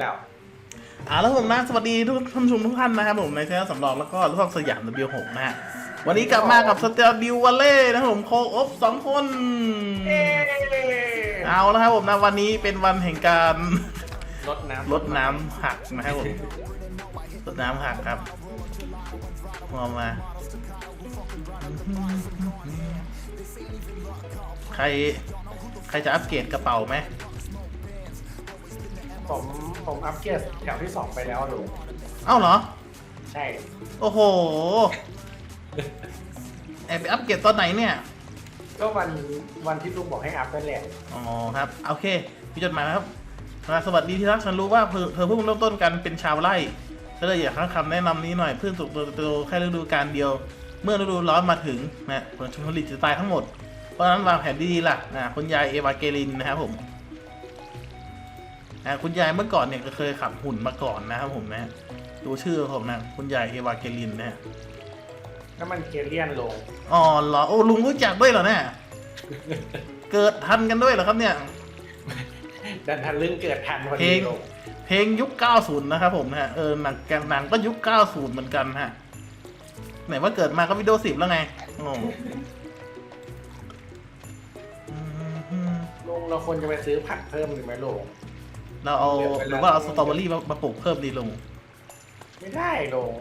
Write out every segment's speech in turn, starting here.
แล้วอ่าแล้วผมนะสวัสดีทุกท่านผู้ชมทุกท่านนะครับผมในช่องสำรองแล้วก็ร่วมสยาม W6 นะฮะวันนี้กลับมากับสเตลดิววัลเล่นะครับผมโคอบสองคนเอ๊ะเอาแล้วครับผมนะวันนี้เป็นวันแห่งการรดน้ำลดน้ำหักนะครับผมลดน้ำหักครับมองมา ใครใครจะอัปเกรดกระเป๋าไหม ผมผมอัพเกียร์แถวที่สองไปแล้วลุงเอ้าเหรอ ใช่โอ้โหแอบไปอัปเกรดตอนไหนเนี่ย ก็วันวันที่ลุงบอกให้อัพนั่นแหละอ๋อครับ โอเคพี่จดหมายนะครับอ่าสวัสดีที่รักฉันรู้ว่าเธอเธอเพิ่งเริ่มต้นกันเป็นชาวไร่ก็เลยอยากให้คำแนะนำนี้หน่อยเพื่อสุกโตแค่ฤดูกาลเดียว เมื่อฤดูร้อนมาถึงนะผลผลิตจะตายทั้งหมด เพราะฉะนั้นวางแผนดีๆล่ะนะคุณยายเอวาเกลินนะครับผม อ่าคุณยายเมื่อก่อนเนี่ยก็เคยขับหุ่นมาก่อนนะครับผมนะดูชื่อผมนะคุณยายเอวาเกลินนะฮะน้ำมันเกเลียนลงอ๋อเหรอโอ้ลุงรู้จักด้วยเหรอเนี่ยเกิดทันกันด้วยเหรอครับเนี่ยดันทันเรื่องเกิดทันพอเพลดีงลงเพลงยุค 90 นะครับผมนะฮะเออหนังแกหนังก็ยุค 90 เหมือนกันฮะไหนว่าเกิดมาก็วิดีโอสิบแล้วไงโอ้อืมลุงเราควรจะไปซื้อผักเพิ่มหรือไหมลุง เราเอาหรือว่าเอาสตรอเบอรี่มามาปลูกเพิ่มดีลุงไม่ได้ลุง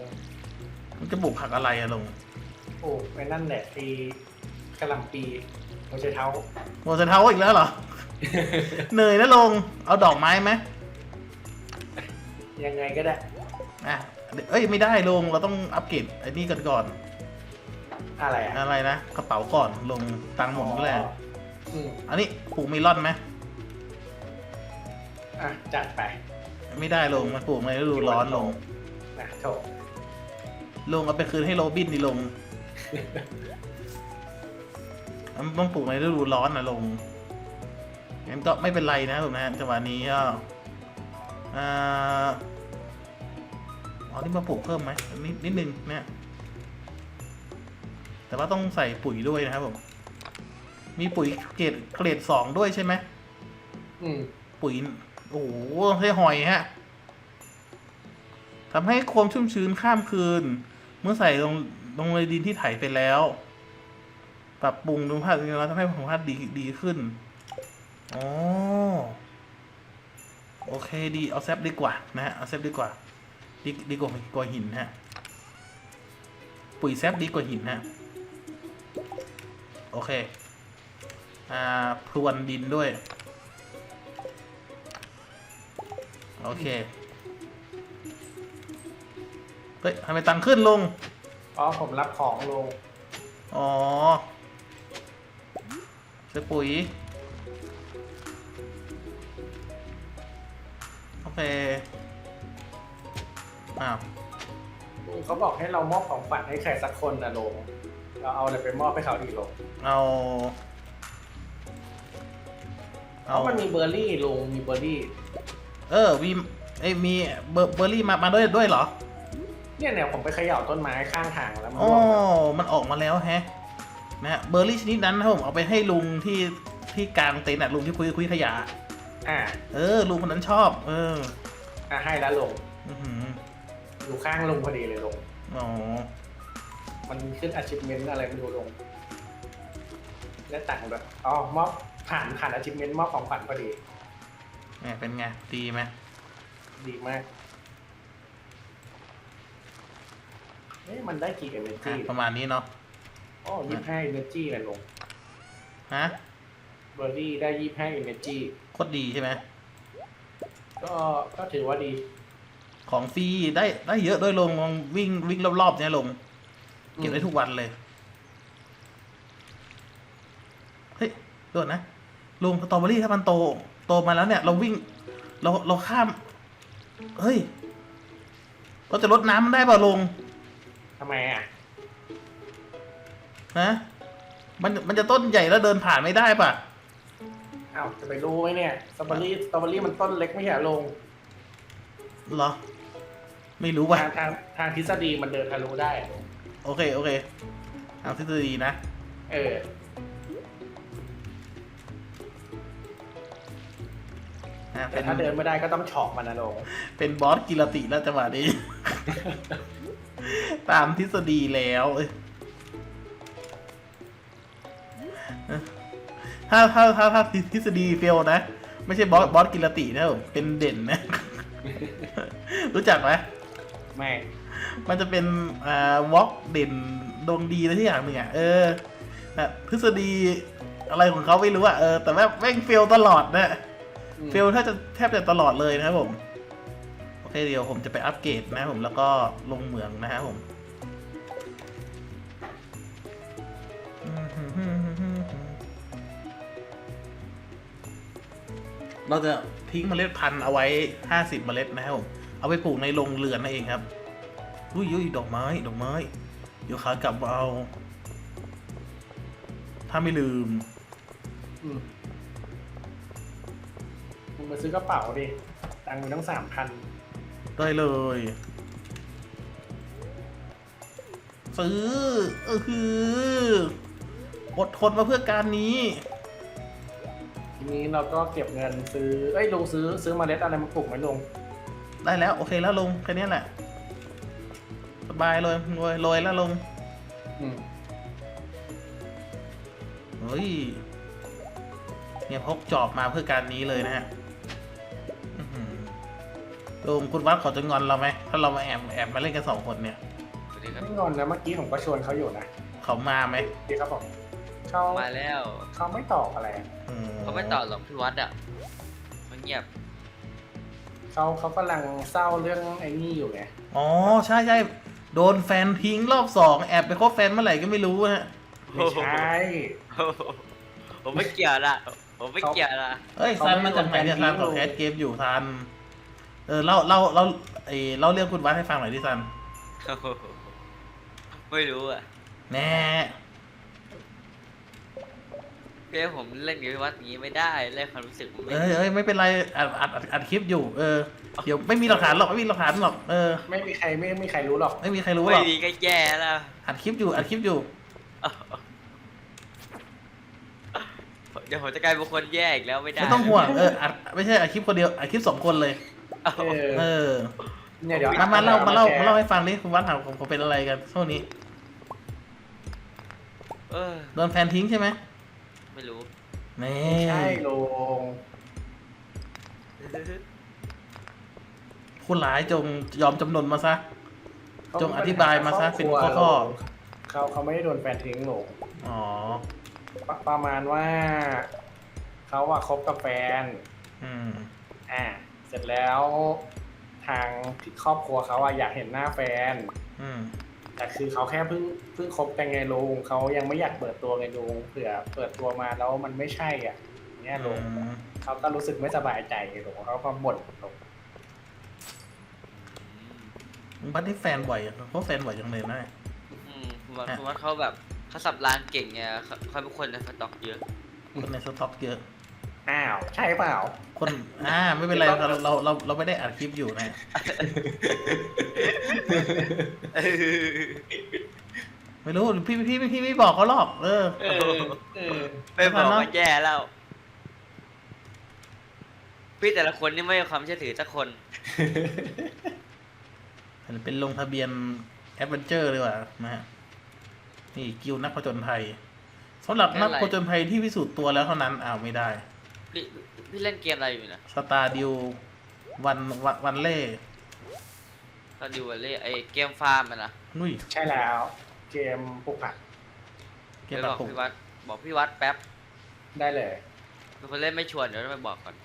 มันจะปลูกผักอะไรอะลุงโอ้ไปนั่นแหละทีกระหลำปีไม่ใช่เท้าโมเสเท้าอีกแล้วเหรอ เหนื่อยนะลุงเอาดอกไม้ไหมยังไงก็ได้ อะเอ้ยไม่ได้ลุงเราต้องอัปเกรดไอ้นี่กันก่อนอะไรอะอะไรนะกระเป๋าก่อนลงตังค์หมดก็แล้ว อืมอันนี้ปลูกเมลอนไหม อะจัดไปไม่ได้ลงมันปลูกในฤดูร้อนลงนะโถลงเอาไปคืนให้โรบินดิลงมันต้องปลูกในฤดูร้อนนะลงงั้นก็ไม่เป็นไรนะผมนะจังหวะนี้ก็อ่าอ๋อนี่มาปลูกเพิ่มไหมนิดนิดนึงเนี่ยแต่ว่าต้องใส่ปุ๋ยด้วยนะครับผม มีปุ๋ยเกรดเกรดสองด้วยใช่ไหม อืม ปุ๋ย โอ้โหให้หอยฮะทำให้ความชุ่มชื้นข้ามคืน เมื่อใส่ลงลงในดินที่ไถไปแล้ว ปรับปรุงดูภาพแล้วทำให้คุณภาพดีดีขึ้นอ๋อโอเคดีเอาแซฟดีกว่านะฮะเอาแซฟดีกว่า ดีดีกว่ากว่าหินฮะปุ๋ยแซฟดีกว่าหินฮะโอเค อ่าพรวนดินด้วย โอเค เฮ้ยทำไมตังค์ขึ้นลงอ๋อผมรับของลงอ๋อใส่ปุ๋ย โอเค อ้าว เขาบอกให้เรามอบของขวัญให้ใครสักคนนะลง เราเอาอะไรไปมอบให้เขาดีลงเอา เพเอาราะมันมีเบอร์รี่ลงมีเบอร์รี่ เออมีไอยมีเบอร์เบอร์รี่มามาด้วยด้วยเหรอเนี่ยเนี่ยผมไปเขย่าต้นไม้ข้างทางแล้วมันอ๋อร่วงมามันออกมาแล้วแฮะนะฮะเบอร์รี่ชนิดนั้นนะครับผมเอาไปให้ลุงที่ที่กลางเต็นท์อะลุงที่คุยคุยขยะ อ่าเออลุงคนนั้นชอบ เอออะให้แล้วลงอือหืออยู่ข้างลงพอดีเลยลง อ๋อมันขึ้น achievement อะไรไม่รู้ลง และตังค์ด้วยอ๋อมอบผ่านผ่าน achievement มอบของขวัญพอดี แหมเป็นไง ดีไหมดีมากเอ๊ะมันได้กี่อะ energy ประมาณนี้เนาะ อ๋อยี่ห้า energy เลยลงฮะ เบอร์รี่ได้ยี่ห้า energy โคตรดีใช่ไหม ก็ก็ถือว่าดีของฟรีได้ได้เยอะด้วยลงลองวิ่งวิ่งรอบๆเนี่ยลง เก็บได้ทุกวันเลย เฮ้ยโดดนะลุงสตรอเบอรี่ถ้ามันโต โตมาแล้วเนี่ยเราวิ่ง เราเราข้าม เฮ้ย เราจะลดน้ำมันได้ป่ะลงทำไมอะฮะมันมันจะต้นใหญ่แล้วเดินผ่านไม่ได้ป่ะอ้าวจะไปรู้ไหมเนี่ยสตรอเบอรี่สตรอเบอรี่มันต้นเล็กไม่ใช่เหรอลงเหรอ ไม่รู้ว่ะทางทางทางทฤษฎีมันเดินทะลุได้โอเคโอเคเอาทฤษฎีนะ เออ อนะแต่เป็นถ้าเดินไม่ได้ก็ต้องเฉอกมันนะลงเป็นบอสกิรติแล้วจังหวะนี้ ตามทฤษฎีแล้วเอ้ยถ้าถ้าถ้าถ้าทฤษฎีเฟลนะ ไม่ใช่บอสบอสกิรตินะผมเป็นเด่นนะ รู้จักไหม ไม่ มันจะเป็นอ่าวอล์กเด่นดวงดีอะไรที่อย่างหนึ่งอะ เออนะทฤษฎีอะไรของเขาไม่รู้อะ เออ แต่ว่าแม่งเฟลตลอดนะอืม เฟลแทบจะแทบจะตลอดเลยนะครับผม โอเคเดี๋ยวผมจะไปอัปเกรดนะครับผมแล้วก็ลงเหมืองนะครับผมเราจะทิ้งเมล็ดพันธุ์เอาไว้ 50 เมล็ดนะครับผม เอาไปปลูกในโรงเรือนนั่นเองครับอุ้ยอุ้ยดอกไม้ ดอกไม้ เดี๋ยวขากลับมาเอา ถ้าไม่ลืมอื มมึงมาซื้อกระเป๋าดิ ตังค์มีตั้งสามพันได้เลย ซื้อเออคืออดทนมาเพื่อการนี้ ทีนี้เราก็เก็บเงินซื้อ เอ้ยลงซื้อซื้อเมล็ดอะไรมาปลูกไหมลงได้แล้ว โอเคแล้วลงแค่นี้แหละ สบายเลยรวยรวยแล้วลงอืมเฮ้ยเนี่ยพกจอบมาเพื่อการนี้เลยนะฮะอื้อหือ ลุงคุณวัดเขาจะงอนเราไหมถ้าเรามาแอบแอบมาเล่นกันสองคนเนี่ยสวัสดีครับ ไม่งอนนะเมื่อกี้ผมก็ชวนเขาอยู่นะเขามาไหมดีครับผมเขามาแล้วเขาไม่ตอบอะไรอืเขาไม่ตอบหรอกพี่วัดอะมันเงียบเขาเขากำลังเศร้าเรื่องไอ้นี่อยู่ไงอ๋อใช่ใช่โดนแฟนทิ้งรอบสองแอบไปคบแฟนเมื่อไหร่ก็ไม่รู้นะฮะไม่ใช่ผมไม่เกี่ยวละผมไม่เกี่ยวละเอ้ยเขาซันไม่มาจากไหนเนี่ยโดนแฟนทิ้ซันงเขาลงแคสเกมอยู่ซัน เออเล่าเล่าเล่าเออเล่าเรื่องคุณวัดให้ฟังหน่อยดิซันไม่รู้อะแน่เพื่อผมเล่นกับพี่วัดอย่างนี้ไม่ได้เล่นความรู้สึกผมไม่เอ้ยเอ้ยไม่เป็นไรอัดอัดอัดอัดคลิปอยู่ เออเดี๋ยวไม่มีหลักฐานหรอกไม่มีหลักฐานหรอกเออไม่มีใครไม่มีใครรู้หรอก ไม่มีใครรู้หไม่รอกดีก็แย่แล้วอัดคลิปอยู่อัดคลิปอยู่ เดี๋ยวผมจะกลายเป็นคนแย่อีกแล้วไม่ได้ไม่ต้องห่วงเอออัดไม่ใช่อัดคลิปคนเดียวอัดคลิปสองคนเลย เออเออเนี่ยเดี๋ยวมามาเล่ามาเล่าแชร์มาเล่าให้ฟังดิคุณวัดถามผมผมเป็นอะไรกันช่วงนี้เออ โดนแฟนทิ้งใช่ไหมไม่รู้แน่ไม่ใช่ลงคุณหลายจงยอมจำนนมาซะ จงอธิบายมาซะเป็นข้อเขาเขาไม่ได้โดนแฟนทิ้งลงอ๋อปประมาณว่า เขาอะคบกับแฟน อืมอ่า เสร็จแล้วทางครอบครัวเขาอะอยากเห็นหน้าแฟน อืม แต่คือเขาแค่เพิ่งเพิ่งคบกันไงลุงเขายังไม่อยากเปิดตัวไงลุงเผื่อเปิดตัวมาแล้วมันไม่ใช่อะเนี่ยลุงอืมเขาก็รู้สึกไม่สบายใจไงลุงเขาก็บ่นลุงบัดนี่แฟนบ่อยอะเพราะแฟนบ่อยจังเลยนะ อืมพี่วัดพี่วัดเขาแบบเขาสับรางเก่งไงเขาเขาเป็นคนในสต็อกเยอะ คนในสต็อกเยอะ อ้าว ใช่เปล่า คน อ่า ไม่เป็นไร เรา เรา เรา เราไม่ได้อัดคลิปอยู่นะ ไม่รู้ พี่ พี่ พี่พี่ไม่บอกเขาหรอก เออ เออเออไม่บอกเนอะว่าแย่แล้ว พี่แต่ละคนนี่ไม่มีความเชื่อถือสักคนเป็นลงทะเบียนแอดเวนเจอร์เลยว่ะนะฮะ นี่กิวนักผจญภัยสำหรับนักผจญภัยที่พิสูจน์ตัวแล้วเท่านั้นอ้าวไม่ได้ พี่พี่เล่นเกมอะไรอยู่นะสตาร์ดิววันวันวันเล่ตอนดูวอลเล่ไอเกมฟาร์มอะนะนุ้ยใช่แล้ว เกมปลูกผักเกเดี๋มยวตับดอกผมพี่วัดบอกพี่วัดแป๊บได้เลย เป็นคนเล่นไม่ชวนเดี๋ยวต้องไปบอกก่อน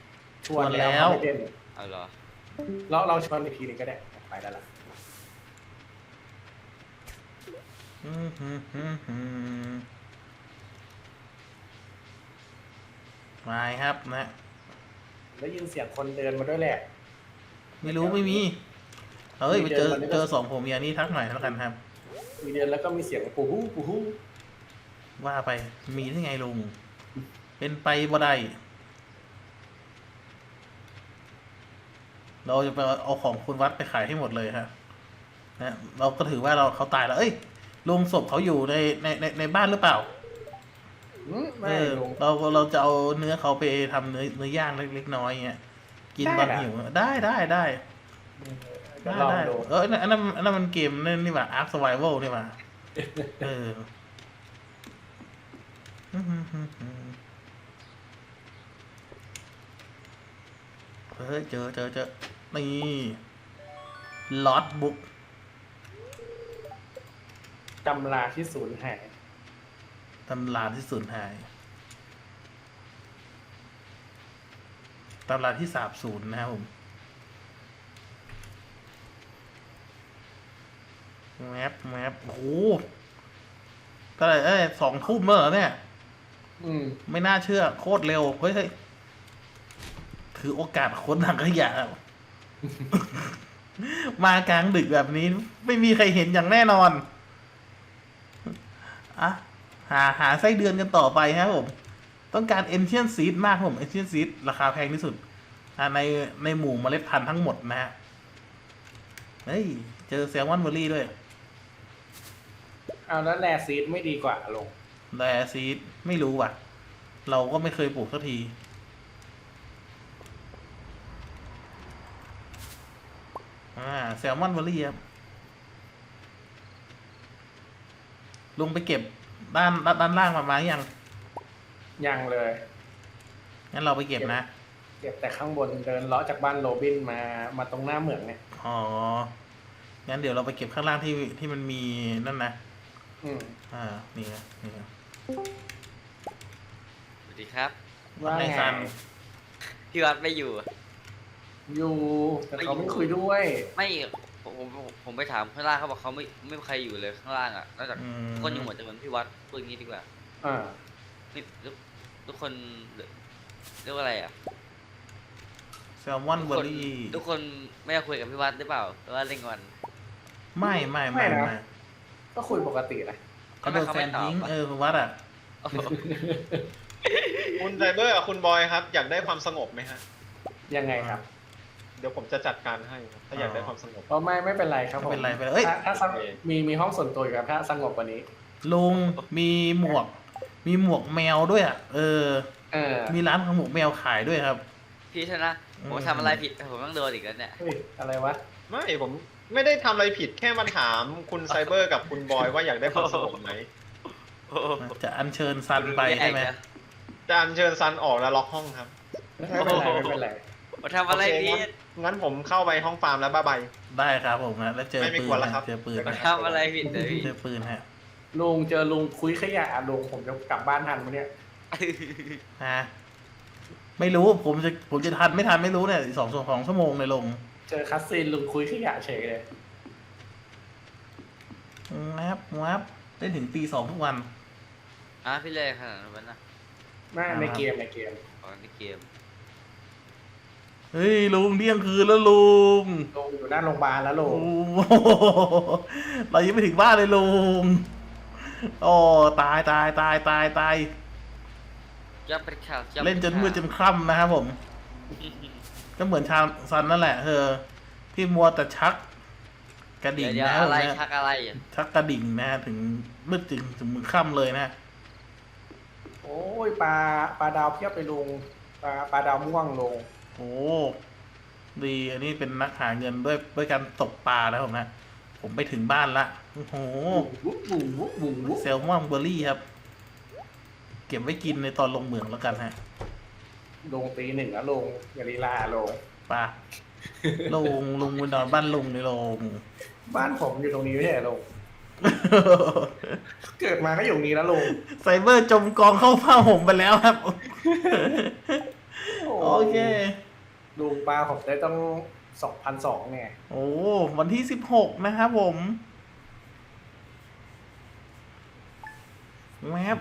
ชวนแล้วเขาไม่เล่นเอาเหรอเราเราชวนอีกทีหนึงก็ได้ไปได้ละอืมฮึ่มฮึ่มฮึ่ม มาครับนะได้ยินเสียงคนเดินมาด้วยแหละ ไม่รู้ไม่มีเฮ้ยไปเจอมีเดินมาด้วยเจอสองผมเมียนี่ทักหน่อยแล้วกันครับ มีเดินแล้วก็มีเสียงปูฮู้ปูฮู้ว่าไปมีได้ไงลุง เป็นไปบ่ได้เราจะไปเอาของคุณวัดไปขายให้หมดเลยครับนะเราก็ถือว่าเราเขาตายแล้ว เอ้ยลุงศพเขาอยู่ในในในในบ้านหรือเปล่า อืมเอไม่อลุงเราเราจะเอาเนื้อเขาไปทำเนื้อเนื้อย่างเล็กๆน้อยๆเงี้ยกินตอนหิวได้ได้ได้ก็ได้ลองได้ดูเอออันนั้นอันนั้นอันนั้นมันเกมนั่นนี่หว่า Ark Survival นี่หว่าเออเฮ้ยเจอเจอเจอนี่ลอตบุ๊กตำราที่สูญหาย ตำราที่สูญหาย ตำราที่สาบสูญนะครับผมแมปแมปโอ้โหเท่าไหร่เอ้ยสองทุ่มเมื่อเหรอเนี่ย อืม ไม่น่าเชื่อ โคตรเร็ว เฮ้ยเฮ้ยถือโอกาสค้นทางขยะ มากลางดึกแบบนี้ ไม่มีใครเห็นอย่างแน่นอนอะ หาหาไส้เดือนกันต่อไปครับผม ต้องการ Ancient Seed มากครับผม Ancient Seed ราคาแพงที่สุดอ่าในในหมู่เมล็ดพันธุ์ทั้งหมดนะฮะ เฮ้ย เจอแซลมอนเบอรี่ด้วย เอาแล้วแลซีดไม่ดีกว่าลงแดซีดไม่รู้ว่ะ เราก็ไม่เคยปลูกสักที อ่าแซลมอนเบอรี่ครับลุงไปเก็บ ด้านด้านด้านล่างมาไหมยังยังเลย งั้นเราไปเก็บนะ เก็บแต่ข้างบนเดินเลาะจากบ้านโรบินมามาตรงหน้าเหมืองเนี่ยอ๋อ งั้นเดี๋ยวเราไปเก็บข้างล่างที่ที่มันมีนั่นนะ อืมอ่า นี่นะนี่นะสวัสดีครับ ว่าในไงซันพี่วัดไม่อยู่ อยู่แต่เขาไม่คุยด้วย ไม่ ผมผมผมผมไปถามข้างล่างเขาบอกเขาไม่ไม่มีใครอยู่เลยข้างล่างอะนอกจากอืมคนอยู่หมดจะเหมือนพี่วัดพูดอย่างนี้ดีกว่าอ่า นี่ทุกทุกคนเรียกว่าอะไรอะแซลมอนทุกเบอคนรี่ทุกคนไม่ได้คุยกับพี่วัดหรือเปล่าหรือว่าเล่นกัน ไม่ไม่ไม่ไม่นะ ไม่ก็คุยปกตินะเขาโดนแฟนทิ้งเออคุณวัดอะคุณไซเบอร์กับคุณบอยครับ อยากได้ความสงบไหมฮะยังไงครับเดี๋ยวผมจะจัดการให้ครับถ้าอยากได้ความสงบเพราะไม่ไม่เป็นไรครับผมไม่เป็นไรไม่เป็นไรเอ้ย ถ้าถ้าสงบมีมีห้องส่วนตัวอยู่ครับถ้าสงบกว่านี้ ลุงมีหมวก มีหมวกแมวด้วยอะเออ เออมีร้านของหมวกแมวขายด้วยครับ พี่ชนะผมอืมทำอะไรผิดผมต้องโดนอีกแล้วเนี่ย เฮ้ยอะไรวะไม่ผมไม่ได้ทำอะไรผิดแค่มาถามคุณไซเบอร์กับคุณบอยว่าอยากได้ความสงบไหมจะอัญเชิญซันไปใช่ไหม จะอัญเชิญซันออกแล้วล็อกห้องครับ ไม่เป็นไรไม่เป็นไร ผมทำอะไรโเคผิงั้ดนงั้นผมเข้าไปห้องฟาร์มแล้วบ๊ายบายได้ครับผมนะแล้วเจอไม่มีปืนกวนแล้วนะครับ เจอปืนผมนะทำอะไรผิดเลยพี่เจอปืนฮะลุงเจอลุงคุยขยะอะลุงผมจะกลับบ้านทันไหมเนี่ยฮะไม่รู้ผมจะผมจะทันไม่ทันไม่รู้เนี่ยสองสองชั่วโมงเลยลงเจอคัสซีนลุงคุยขยะเฉยเลยงับงับเล่นถึงตีสองทุกวัน อะพี่เลยขนาดนั้นนะไม่อ่าในเกมในเกมอ๋อในเกม เฮ้ยลุงเที่ยงคืนแล้วลุงลุงอยู่หน้าโรงพยาบาลแล้วลุโอ้งโหเรายังไม่ถึงบ้านเลยลุงโอ้ตายตายตายตายตายยับเป็นข่าวยับเล่นจนมืดจนค่ำนะครับผม ก็เหมือนชาซันนั่นแหละเธอที่มัวแต่ชัก กระเดี๋ดิ่ยวงเดี๋ยวนะอะไรนะชักอะไรอะชักกระดิ่งนะถึงมืดถึงถึงมือค่ำเลยนะโอ้ยปลาปลาดาวเพียบเลยลุงปลาปลาดาวม่วงลุง โอ้ดีอันนี้เป็นนักหาเงินด้วยด้วยการตกปลาแล้วผมนะ ผมไปถึงบ้านละโอ้โหบุ๋บุ๋บุ๋บุ๋บุ๋เซลมอนเบอร์รี่ครับ เก็บไว้กินในตอนลงเหมืองแล้วกันฮะลุงตีหนึ่งแล้วลุงอย่าลีลาลุงปลาลงลุงไปนอนบ้านลุงในลงบ้านผมอยู่ตรงนี้ไม่ใช่เหรอลุงเกิดมาก็อยู่ตรงนี้แล้วลุงไซเบอร์จมกองเข้าผ้าห่มไปแล้วครับ โอเค ลุงปลาผมได้ต้องสองพันสองไงโอ้ วันที่สิบหกนะครับผมแวบ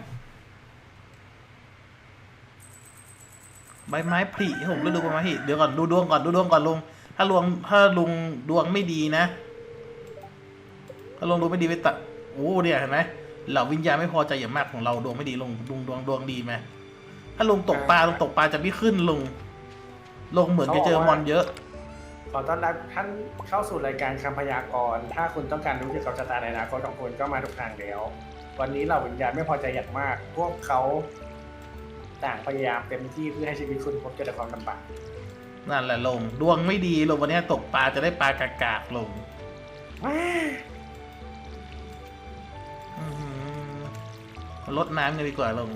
ใบไม้ผลิผมไปดูใบไม้ผลิเดี๋ยวก่อนดูดวงก่อนดูดวงก่อนลุง ถ้าลวงถ้าลุงดวงไม่ดีนะ ถ้าลุงดวงไม่ดีไปตัดโอ้เนี่ยเห็นไหมเหล่าวิญญาณไม่พอใจอย่างมากของเราดวงไม่ดีลุงลุงดวงดวงดีไหม ถ้าลุงตกปลาลุงตกปลาจะไม่ขึ้นลุงลงเหมือนจะเจอมอนเยอะ ขอต้อนรับท่านเข้าสู่รายการคำพยากรณ์ถ้าคุณต้องการรู้เกี่ยวกับชะตาในอนาคตของคุณก็มาถูกทางแล้ว วันนี้เราวิญญาณไม่พอใจอย่างมาก พวกเขาต่างพยายามเต็มที่เพื่อให้ชีวิตคุณพบเจอแต่ความลำบากนั่นแหละลง ดวงไม่ดีลงวันนี้ตกปลาจะได้ปลากากากๆลงอื้อหือลดน้ำกันดีกว่าลง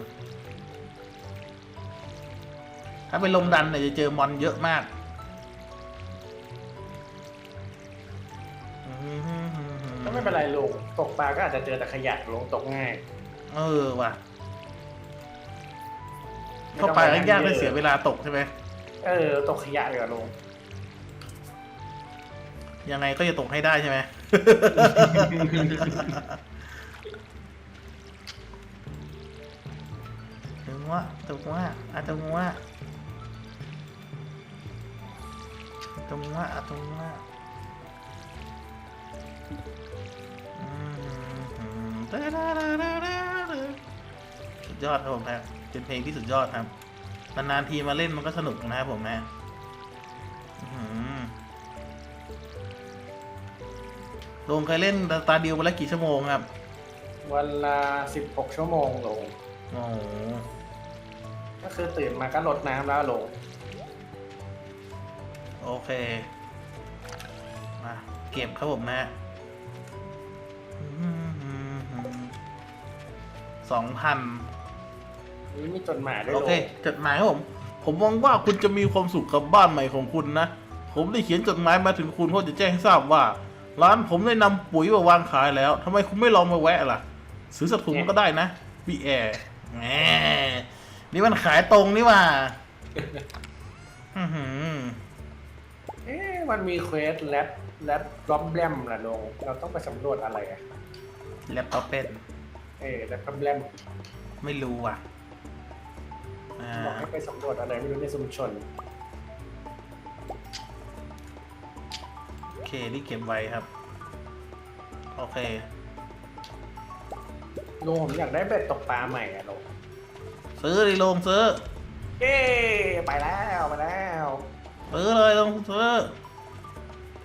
ถ้าไปลงดันเนี่ยจะเจอมอนเยอะมากก็ไม่เป็นไรลุงตกปลาก็อาจจะเจอแต่ขยะลงตกง่าย เออว่ะเข้าไปแล้วยากเลยเสียเวลาตกใช่ไหมเออ ตกขยะเลยอะลุงยังไงก็จะตกให้ได้ใช่ไหมถึงว่าถึงว่าอาตงว่า ตรงว่าอาตงว่าอืมสุดยอดครับผมนะเป็นเพลงที่สุดยอดครับนานๆทีมาเล่นมันก็สนุกนะครับผมนะอื้อหือลงเคยเล่นตาเดียววันละกี่ชั่วโมงครับ วันละสิบหกชั่วโมงลงโอ้โหก็คือตื่นมาก็รดน้ำแล้วลง โอเค มาเก็บครับผมนะสองพันนี่มีจดหมายด้วยโอลเคงจดหมายครับผม ผมหวังว่าคุณจะมีความสุขกับบ้านใหม่ของคุณนะ ผมได้เขียนจดหมายมาถึงคุณเพื่อจะแจ้งให้ทราบว่า ร้านผมได้นำปุ๋ยมาวางขายแล้วทำไมคุณไม่ลองมาแวะล่ะ ซื้อสักถุงก็ได้นะวีแอร์แหมนี่มันขายตรงนี่หว่า อื้อหือเอ๊ะ มันมีเควสแรดแรดรอบแบมล่ะลง เราต้องไปสำรวจอะไรอะแล็ปท็อปเป็น เออแรดรอบแบมไม่รู้ว่ะอ่าบอกให้ไปสำรวจอะไรไม่รู้ในชุมชน โอเค นี่เก็บไว้ครับ โอเคลุงผมอยากได้เบ็ดตกปลาใหม่อะลุงซื้อดิลงซื้อ เย้ไปแล้วไปแล้ว ซื้อเลยลงซื้อ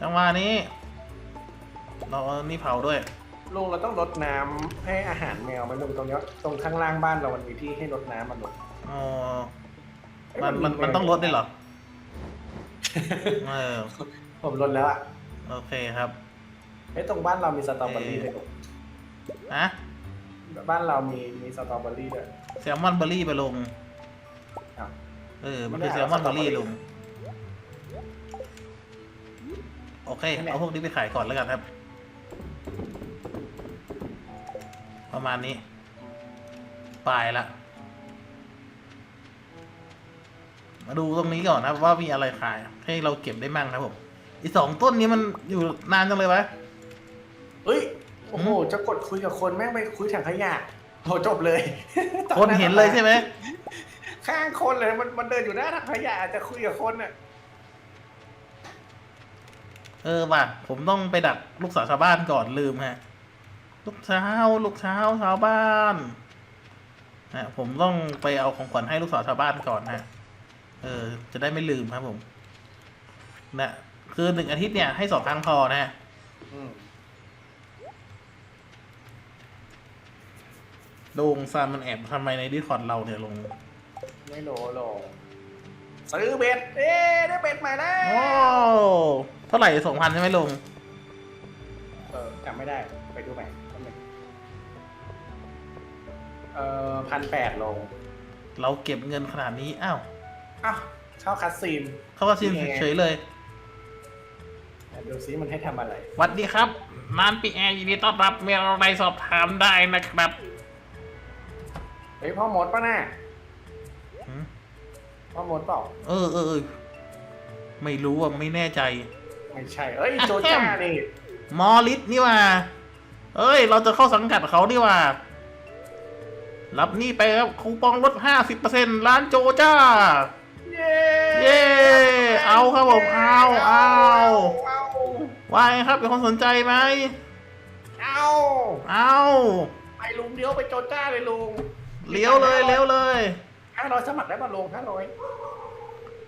จังหวะนี้ เราเอานี่เผาด้วย ลุงเราต้องรดน้ำให้อาหารแมวไหมันลุงตรงเนี้ยตรงข้างล่างบ้านเรามันมีที่ให้รดน้ำมันลุงอ๋อ เอ๊ะมันมันมันต้องลดด้วยเหรอ เออ ผมรดแล้วอะโอเคครับ ไอ้ยตรงบ้านเรามีสตรอเบอรี่ด้วยลุงนะบ้านเรามีมีสตรอเบอรี่ด้วย แซลมอนเบอร์รี่ไปลงอ้าวเออ มันไม่คือได้แซลมอนเอาเบอร์รี่สตรอเบอรี่ลง อเค เอาพวกนี้ไปขายก่อนแล้วกันครับ ประมาณนี้ ปลายละ มาดูตรงนี้ก่อนนะว่ามีอะไรขาย ให้เราเก็บได้มั่งครับผม อีสองต้นนี้มันอยู่นานจังเลยวะเฮ้ย โอ้โห จะกดคุยกับคนแม่งไปคุยถังขยะโหจบเลย คนเห็นเลยใช่ไหม ข้างคนเลยมันมันเดินอยู่หน้าถังขยะจะคุยกับคนอะ เออว่ะผมต้องไปดักลูกสาวชาวบ้านก่อนลืมฮะ ลูกสาวลูกสาวชาวบ้านนะผมต้องไปเอาของขวัญให้ลูกสาวชาวบ้านก่อนฮะ เออ จะได้ไม่ลืมครับผม นะคือหนึ่งอาทิตย์เนี่ยให้สองครั้งพอนะฮะอืมลุงซานมันแอบทำไมในดิสคอร์ดเราเนี่ยลง ไม่โหลหรอกซื้อเบ็ด เอ๊ะได้เบ็ดใหม่แล้วโอ้เท่าไหร่สองพันใช่ไหมลุงเออจำไม่ได้ไปดูใหม่แป๊บนึงเอ่อพันแปดลงเราเก็บเงินขนาดนี้ อ้าว อ้าวเข้าคัสซีนเขาก็ชิมเฉยๆเลย ดูซิมันให้ทำอะไรสวัสดีครับร้านปีแอร์ยินดีต้อนรับมีอะไรสอบถามได้นะครับเฮ้ยพ่อมดป่ะน่ะหืมพ่อมดเปล่า เออเออเออไม่รู้อะ ไม่แน่ใจ ไม่ใช่ เอ้ย โจจ้านี่มอลิสนี่ว่าเอ้ย เราจะเข้าสังกัดเขาดีว่า รับนี่ไปครับคูปองลดห้าสิบเปอร์เซ็นร้านโจจ้า เย้เย้เอาครับผมเอาเอาเอาว่าไงครับ เป็นคนสนใจไหม เอาเอาไปลุงเดียวไปโจจ้าเลยลุง เลี้ยวเลย เลี้ยวเลยห้าร้อยสมัครได้ป่ะลุงห้าร้อย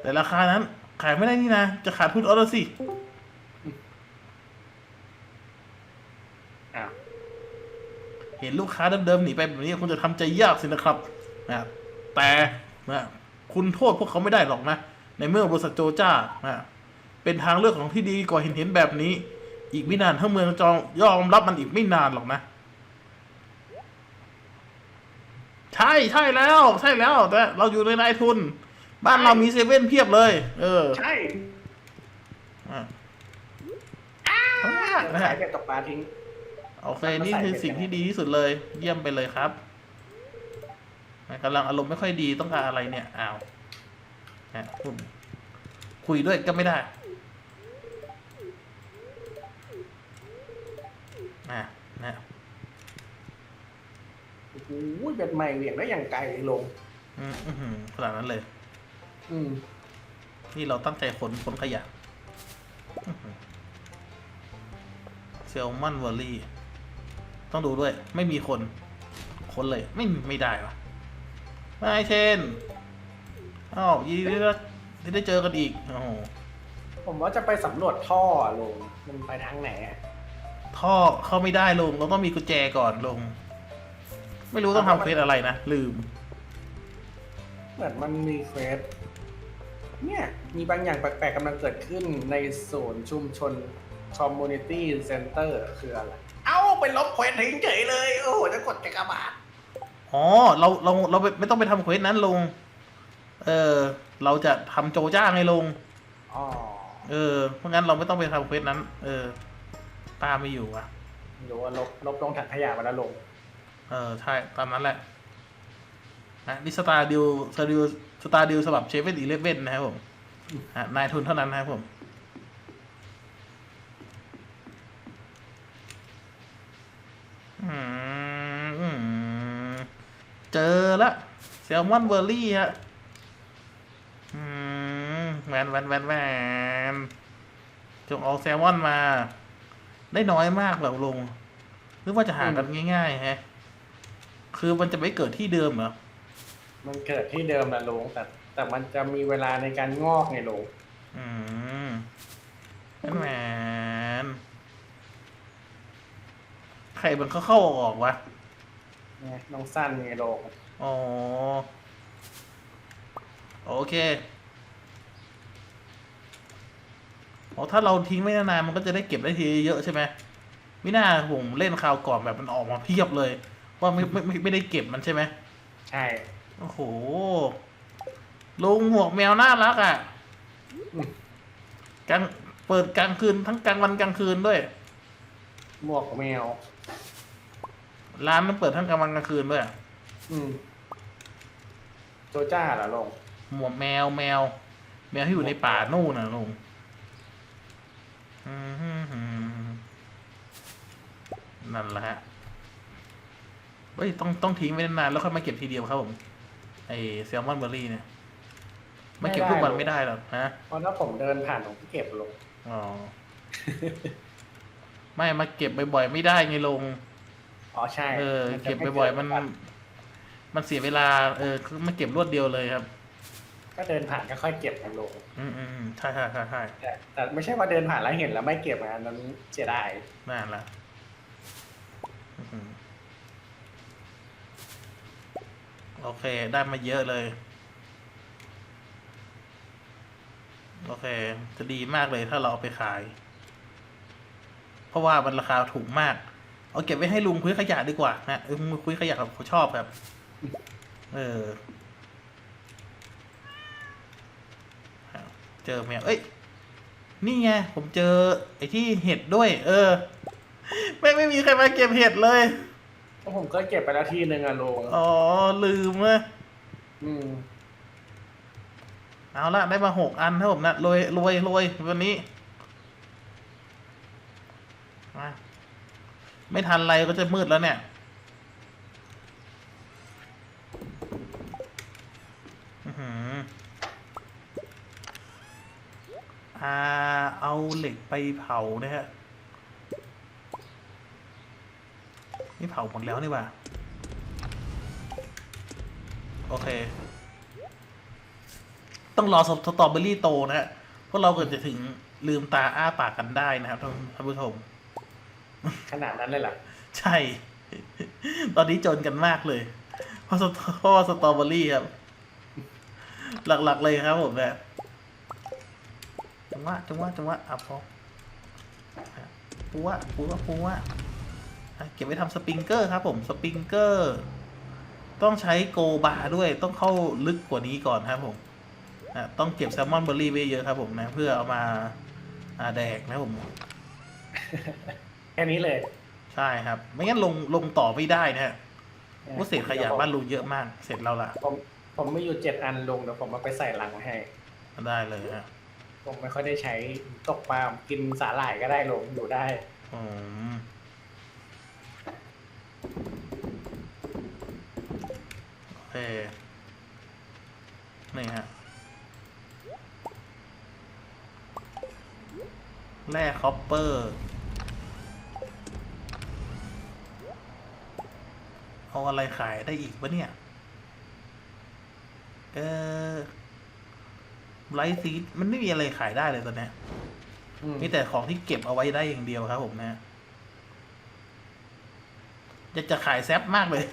แต่ราคานั้นขายไม่ได้นี่นะ จะขาดทุนเอาละสิ อ้าว เห็นลูกค้าเดิมๆหนีไปแบบนี้คุณจะทำใจยากสินะครับนะแต่นะคุณโทษพวกเขาไม่ได้หรอกนะ ในเมื่อบริษัทโจจ้านะเป็นทางเลือกของที่ดีกว่าเห็นเห็นๆแบบนี้ อีกไม่นานทั้งเมืองจองยอมรับมันอีกไม่นานหรอกนะ ใช่ใช่แล้ว ใช่แล้ว แต่ เราอยู่ในนายทุน บ้านเรามีเซเว่นเพียบเลย เออ ใช่อะขายเป็ดตกปลาทิ้ง โอเค นี่คือสิ่งที่ดีที่สุดเลย เยี่ยมไปเลยครับกำลังอารมณ์ไม่ค่อยดีต้องการอะไรเนี่ยอ้าวนะคุยคุยด้วยก็ไม่ได้นะนะโอ้โหเป็ดใหม่เหวี่ยงได้อย่างไกลลง อืมอื้อหือขนาดนั้นเลย อืมนี่เราตั้งใจขนขนขยะเซลมอนเวอร์รี่ ต้องดูด้วย ไม่มีคนค้นเลย ไม่ไม่ได้วะไม่เชนอ้าวยินดีที่ที่ได้เจอกันอีกโอ้โหผมว่าจะไปสำรวจท่ออะลงมันไปทางไหนอะท่อเข้าไม่ได้ลงเราต้องมีกุญแจก่อนลงไม่รู้ต้องทำเควสอะไรนะ ลืม เหมือนมันมีเควสเนี่ย มีบางอย่างแปลกๆกำลังเกิดขึ้นในศูนย์ชุมชน Community Center คืออะไรเอ้า ไปลบเควสทิ้งเฉยเลย โอ้โหจะกดจักรบาทอ๋อเราเราเราไม่ไม่ต้องไปทำเควสนั้นลง เออ เราจะทำโจจ้าไงลง อ๋อเออ เพราะงั้นเราไม่ต้องไปทำเควสนั้น เออป้าไม่อยู่อะหรือว่าลบลบลงถังขยะมาแล้วลง เออ ใช่ ตามนั้นแหละนะนี่สตาร์ดิวสตาร์ดิวสตาร์ดิวสำหรับเชฟเว่นอีเลฟเว่นนะครับผมอะนายทุนเท่านั้นนะครับผม อืมอืม เจอละแซลมอนเบอร์รี่ฮะอืมแวนแวนแวนแวนจงเอาแซลมอนมา ได้น้อยมากแบบลง หรือว่าจะหากันง่ายๆฮะ คือมันจะไม่เกิดที่เดิมเหรอ มันเกิดที่เดิมแหละลงแต่ แต่มันจะมีเวลาในการงอกไงลงอืมแหมนใค รมันเข้าเข้าออกๆวะเนี่ยน้องสั้นไงลงอ๋อโอเคอ๋อถ้าเราทิ้งไม่นานๆมันก็จะได้เก็บได้ทีเยอะใช่ไหมไม่น่าผมเล่นคราวก่อนแบบมันออกมาเพียบเลยว่าไม่ไม่ไม่ไม่ได้เก็บมันใช่ไหมใช่ โอ้โหลุงหมวกแมวน่ารักอะอืมกลางเปิดกลางคืนทั้งกลางวันกลางคืนด้วย หมวกแมว ร้านมันเปิดทั้งกลางวันกลางคืนด้วยอะอืมโจจ้าเหรอลงหมวกแมวแมว แมวที่อยู่ในป่านู่นน่ะลุงอืมนั่นแหละฮะเฮ้ยต้องต้องทิ้งไว้นานๆแล้วค่อยมาเก็บทีเดียวครับผมไอแซลมอนเบอร์รี่เนี่ยมาเก็บทุกวันไม่ได้หรอกนะเพราะถ้าผมเดินผ่านผมก็เก็บลงอ๋อ ไม่มาเก็บบ่อยๆไม่ได้ไงลง อ๋อใช่เออมันจะเก็บไม่บ่อยๆมันเกิดมันเสียเวลา เออคือมาเก็บรวดเดียวเลยครับ ก็เดินผ่านก็ค่อยเก็บกันลงอืมอืมอืมใช่ใช่ใช่ใช่แต่แต่ไม่ใช่ว่าเดินผ่านแล้วเห็นแล้วไม่เก็บอันนั้นเสียดายนั่นละอื้อหือโอเค ได้มาเยอะเลย โอเค จะดีมากเลยถ้าเราเอาไปขาย เพราะว่ามันราคาถูกมาก เอาเก็บไว้ให้ลุงคุยขยะดีกว่านะเออลุงคุยขยะครับเขาชอบครับ เออ เจอแมวเอ้ย นี่ไง ผมเจอ ไอ้ที่เห็ดด้วย เออ ไม่ไม่มีใครมาเก็บเห็ดเลยเพราะผมก็เก็บไปแล้วทีนึงอะลงอ๋อ ลืมเลยอืมเอาละได้มาหกอันครับผมนะรวยรวยรวยวันนี้มา ไม่ทันไรก็จะมืดแล้วเนี่ยอืมอ่า เอาเหล็กไปเผานะฮะ นี่เผาหมดแล้วนี่ว่า โอเค ต้องรอสตรอเบอรี่โตนะฮะเพราะเราเกิดจะถึงลืมตาอ้าปากกันได้นะครับท่านผู้ชม ขนาดนั้นเลยหรอใช่ ตอนนี้จนกันมากเลยเพราะสตเพราะสตรอเบอรี่ครับ หลักๆเลยครับผมเนี่ยจังหวะจังหวะจังหวะอะพออะปัวปัวปัวอะเก็บไว้ทำสปริงเกอร์ครับผมสปริงเกอร์ ต้องใช้โกบาด้วยต้องเข้าลึกกว่านี้ก่อนครับผมต้องเก็บแซลมอนเบอร์รี่ไว้เยอะครับผมนะ เพื่อเอามาอาแดกนะผม แค่นี้เลย ใช่ครับ ไม่งั้นลงลงต่อไม่ได้นะฮะว่าเศษขยะบ้านลุงเยอะมาก เสร็จแล้วล่ะ ผมผมไม่อยู่เจ็ดอันลงเดี๋ยวผมมาไปใส่ลังให้ได้เลยฮะผมไม่ค่อยได้ใช้ตกปลากินสาหร่ายก็ได้ลงอยู่ได้อืมโอเคนี่ฮะแร่คอปเปอร์ อาอะไรขายได้อีกวะเนี่ย เออไลท์ซีดมันไม่มีอะไรขายได้เลยตอนเนี้ยอืมมีแต่ของที่เก็บเอาไว้ได้อย่างเดียวครับ ผมนะอยากจะขายแซฟมากเลย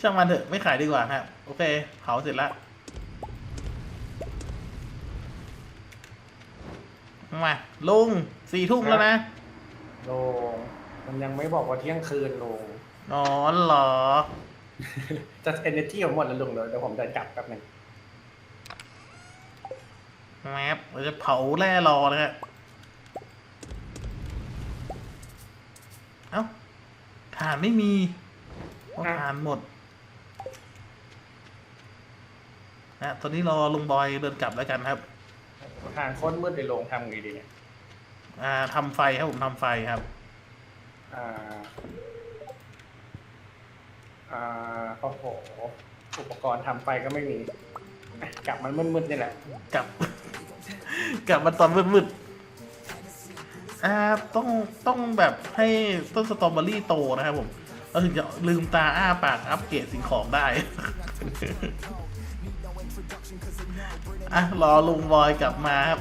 ช่างมันเถอะไม่ขายดีกว่าครับ โอเคเผาเสร็จแล้วมาลุงสี่ทุ่มแล้วนะลงมันยังไม่บอกว่าเที่ยงคืนลง อ๋อเหรอ จะเอเนจีของหมดแล้วลงเลยเดี๋ยวผมเดินกลับแป๊บหนึงแมปเราจะเผาแร่รอนะฮะเอ้าฐานไม่มีเพราะฐานหมดนะตอนนี้รอลุงบอยเดินกลับแล้วกันครับ ทางโค้นมืดในโรงทำไงดีเนี่ยอ่าทำไฟครับผมทำไฟครับ อ่า อ่าโอ้โหอุปกรณ์ทำไฟก็ไม่มีอะกลับมันมืดๆนี่แหละ กลับ กลับมาตอนมืดๆอ่าต้องต้องแบบให้ต้นสตรอเบอรี่โตนะครับผมเราถึงจะลืมตาอ้าปากอัปเกรดสิ่งของได้ อะรอลุงบอยกลับมาครับ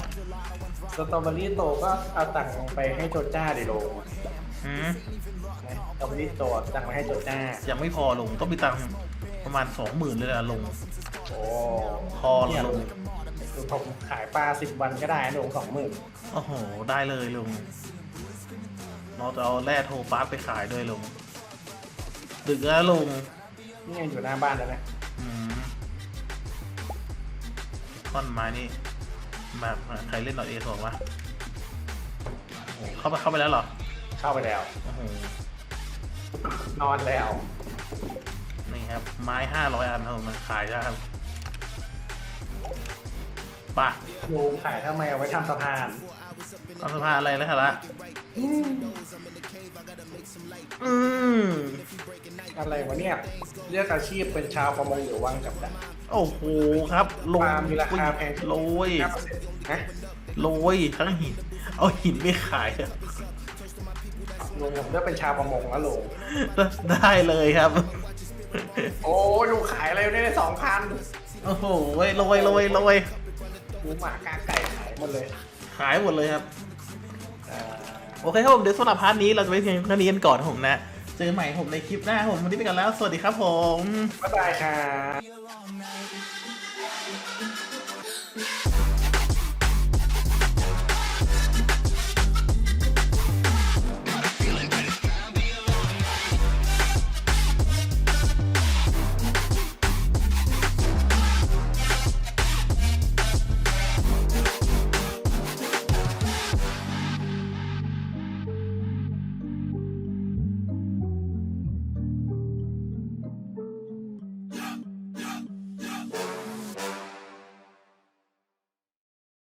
สตรอเบอรี่โตก็เอาตังค์ไปให้โจจ้าดิโลงอืม นะสตรอเบอรี่โตเอาตังค์ไปให้โจจ้า ยังไม่พอลงต้องมีตังค์ประมาณสองหมื่นเลยนะลง โอ้พอเหรอลุงคือผมขายปลาสิบวันก็ได้นะลงสองหมื่นโอ้โห ได้เลยลุงเราจะเอาแร่โทฟาสไปขายด้วยลุงดึกแล้วลุงนี่ยังอยู่หน้าบ้านแล้วนะอืมท่อนไม้นี่แบบใครเล่นดอทเอสองวะโอ้โหเข้าไปเข้าไปแล้วเหรอ เข้าไปแล้ว โอ้โห นอนแล้ว นี่ครับ ไม้ห้าร้อยอันครับผมขายแล้วครับป่ะลุงขายทำไมเอาไว้ทำสะพานเอาสภาอะไรแล้วครับละอืมอะไรวะเนี่ยเลือกอาชีพเป็นชาวประมงหรือวังกับดักโอ้โหครับลงปาล์มมีราคาแพงโรยฮะโรยทั้งหิน เอาหินไม่ขายอะ ลุงผมเลือกเป็นชาวประมงแล้วลุงได้เลยครับ โอ้ลุงขายอะไรได้สองพันโอ้โหโรยโรยโรยหมูหมากาไก่ขายหมดเลยขายหมดเลยครับอ่าโอเคครับผมเดี๋ยวสำหรับพาร์ทนี้เราจะไปเพียงเท่านี้กันก่อนครับผมนะ เจอกันใหม่ผมในคลิปหน้าครับผมวันนี้ไปกันแล้ว สวัสดีครับผม บ๊ายบายครับ all night.